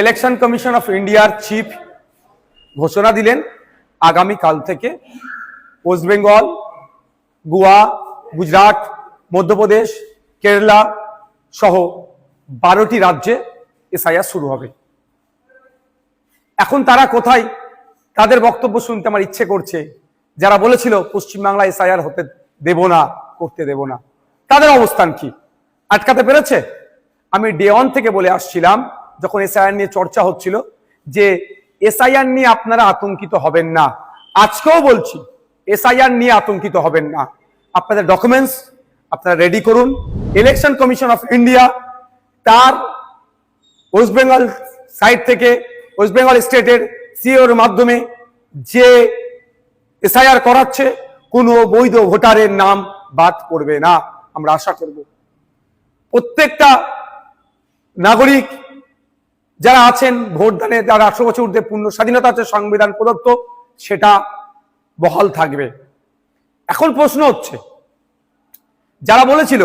Election commission of ইন্ডিয়ার chief ঘোষণা দিলেন আগামী কাল থেকে ওয়েস্ট বেঙ্গল গোয়া গুজরাট মধ্যপ্রদেশ কেরালা সহ বারোটি রাজ্যে এসআইআর শুরু হবে। এখন তারা কোথায়? তাদের বক্তব্য শুনতে আমার ইচ্ছে করছে। যারা বলেছিল পশ্চিমবাংলা এসআইআর হতে দেব না, করতে দেব না। তাদের অবস্থান কি? আটকাতে পেরেছে? আমি ডে ওয়ান থেকে বলে আসছিলাম যখন এসআইআর নিয়ে চর্চা হচ্ছিল যে এসআইআর নিয়ে আপনারা আতঙ্কিত হবেন না। আজকেও বলছি, এসআইআর নিয়ে আতঙ্কিত হবেন না। আপনাদের ডকুমেন্টস আপনারা রেডি করুন। ইলেকশন কমিশন অফ ইন্ডিয়া তার ওয়েস্ট বেঙ্গল সাইড থেকে ওয়েস্ট বেঙ্গল স্টেটের সিওর মাধ্যমে যে এসআইআর করাচ্ছে, কোনো বৈধ ভোটারের নাম বাদ পড়বে না। আমরা আশা করব। প্রত্যেকটা নাগরিক যারা আছেন, ভোটদানে যারা আঠারো বছর ঊর্ধ্বে পূর্ণ স্বাধীনতা আছে, সংবিধান প্রদত্ত, সেটা বহাল থাকবে। এখন প্রশ্ন হচ্ছে, যারা বলেছিল,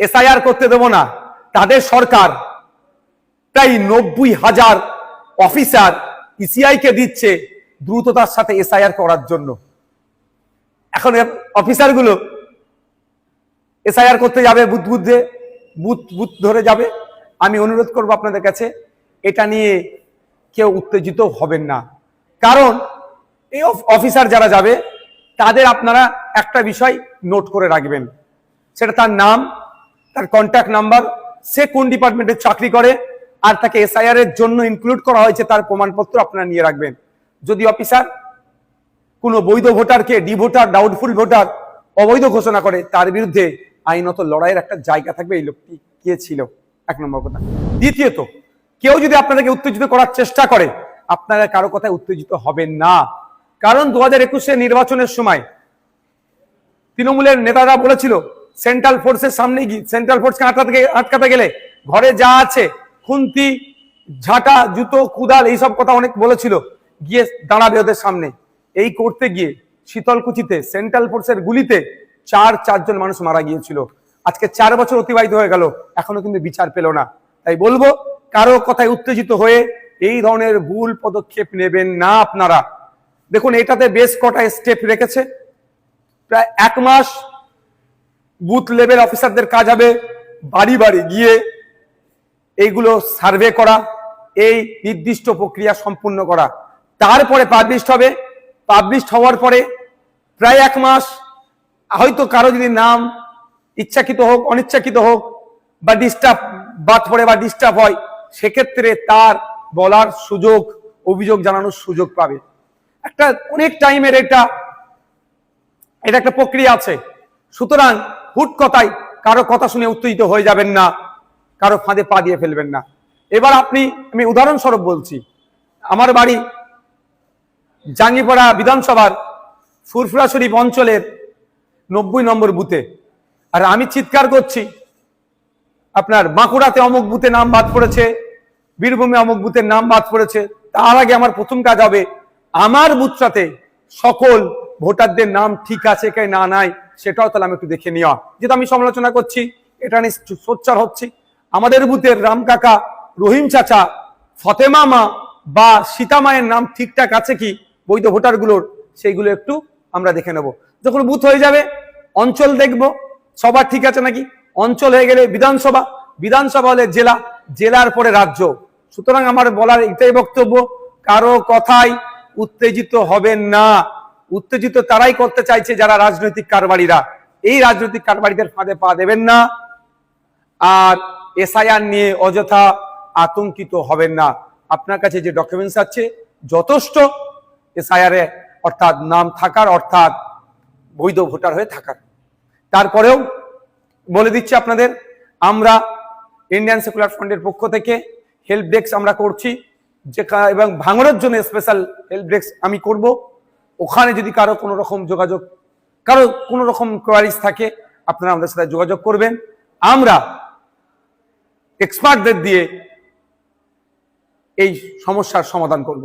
এসআইআর করতে দেব না, তাদের সরকার প্রায় নব্বই হাজার অফিসার ইসিআই কে দিচ্ছে দ্রুততার সাথে এসআইআর করার জন্য। এখন অফিসারগুলো এসআইআর করতে যাবে, বুথ বুথে, বুথ বুথ ধরে যাবে। আমি অনুরোধ করব আপনাদের কাছে এটা নিয়ে কেউ উত্তেজিত হবেন না। কারণ এই অফ- অফিসার যারা যাবে, তাদের আপনারা একটা বিষয় নোট করে রাখবেন। সেটা তার নাম, তার কন্ট্যাক্ট নাম্বার সে কোন ডিপার্টমেন্টে চাকরি করে, আর তাকে এসআইআর এর জন্য ইনক্লুড করা হয়েছে তার প্রমাণপত্র আপনারা নিয়ে রাখবেন। যদি অফিসার কোনো বৈধ ভোটারকে ডি ভোটার ডাউটফুল ভোটার অবৈধ ঘোষণা করে, তার বিরুদ্ধে আইনত লড়াইয়ের একটা জায়গা থাকবে, এই লোকটি কে ছিল এক নম্বর কথা। দ্বিতীয়ত কেউ যদি আপনাদেরকে উত্তেজিত করার চেষ্টা করে, আপনারা কারও কথায় উত্তেজিত হবেন না। কারণ দু হাজার একুশে নির্বাচনের সময় তৃণমূলের নেতারা বলেছিল সেন্ট্রাল ফোর্সের সামনে গিয়ে সেন্ট্রাল ফোর্সকে আটকাতে আটকাতে গেলে ঘরে যা আছে, খুন্তি, ঝাঁটা, জুতো, কুদাল এইসব কথা অনেক বলেছিল, গিয়ে দাঁড়াবে ওদের সামনে। এই করতে গিয়ে শীতলকুচিতে সেন্ট্রাল ফোর্সের গুলিতে চার, চারজন মানুষ মারা গিয়েছিল। আজকে চার বছর অতিবাহিত হয়ে গেল, এখনও কিন্তু বিচার পেল না। তাই বলব কারও কথায় উত্তেজিত হয়ে এই ধরনের ভুল পদক্ষেপ নেবেন না আপনারা। দেখুন, এটাতে বেশ কটা স্টেপ রেখেছে। প্রায় এক মাস বুথ লেভেল অফিসারদের কাজ হবে, বাড়ি বাড়ি গিয়ে এইগুলো সার্ভে করা, এই নির্দিষ্ট প্রক্রিয়া সম্পূর্ণ করা। তারপরে পাবলিশ হবে। পাবলিশ হওয়ার পরে প্রায় এক মাস হয়তো কারও যদি নাম ইচ্ছাকৃত হোক, অনিচ্ছাকৃত হোক বা ডিস্টার্ব বাদ পড়ে বা ডিস্টার্ব হয় সেক্ষেত্রে তার বলার সুযোগ, অভিযোগ জানানোর সুযোগ পাবে। একটা অনেক টাইমের এটা এটা একটা প্রক্রিয়া আছে। সুতরাং হুট কথায় কারও কথা শুনে উত্তেজিত হয়ে যাবেন না, কারও ফাঁদে পা দিয়ে ফেলবেন না। এবার আপনি, আমি উদাহরণস্বরূপ বলছি, আমার বাড়ি জাঙ্গিপাড়া বিধানসভার ফুরফুরা শরীফ অঞ্চলের নব্বই নম্বর বুথে। আর আমি চিৎকার করছি আপনার বাঁকুড়াতে অমুক বুথে নাম বাদ পড়েছে, বীরভূমে অমুক বুথের নাম বাদ পড়েছে, তার আগে আমার প্রথম কাজ হবে, আমার বুথটাতে সকল ভোটারদের নাম ঠিক আছে কে না নাই সেটাও তাহলে আমি একটু দেখে নেওয়া। যেহেতু আমি সমালোচনা করছি, এটা নিয়ে সোচ্চার হচ্ছি। আমাদের বুথের রাম কাকা, রহিম চাচা, ফতেমা মা বা সীতা মায়ের নাম ঠিকঠাক আছে কি বৈধ ভোটারগুলোর, সেইগুলো একটু আমরা দেখে নেব। যখন বুথ হয়ে যাবে, অঞ্চল দেখব, সবার ঠিক আছে নাকি? অঞ্চল হয়ে গেলে বিধানসভা। বিধানসভা হলে জেলা, জেলার পরে রাজ্য। সুতরাং আমার বলার এটাই বক্তব্য, কারও কথাই উত্তেজিত হবেন না। উত্তেজিত তারাই করতে চাইছে যারা রাজনৈতিক কারবারিরা। এই রাজনৈতিক কারবারিদের ফাঁদে পা দেবেন না। আর এসআইআর নিয়ে অযথা আতঙ্কিত হবেন না। আপনার কাছে যে ডকুমেন্টস আছে, যথেষ্ট এসআইআর অর্থাৎ নাম থাকার অর্থাৎ বৈধ ভোটার হয়ে থাকার। তারপরেও বলে দিচ্ছি আপনাদের, আমরা ইন্ডিয়ান সেকুলার ফ্রন্টের পক্ষ থেকে হেল্প ডেস্ক আমরা করছি, যে এবং ভাঙড়ের জন্য স্পেশাল হেল্প ডেস্ক আমি করব। ওখানে যদি কারও কোনো রকম যোগাযোগ, কারও কোনো রকম কোয়ারিজ থাকে, আপনারা আমাদের সাথে যোগাযোগ করবেন। আমরা এক্সপার্টদের দিয়ে এই সমস্যার সমাধান করব।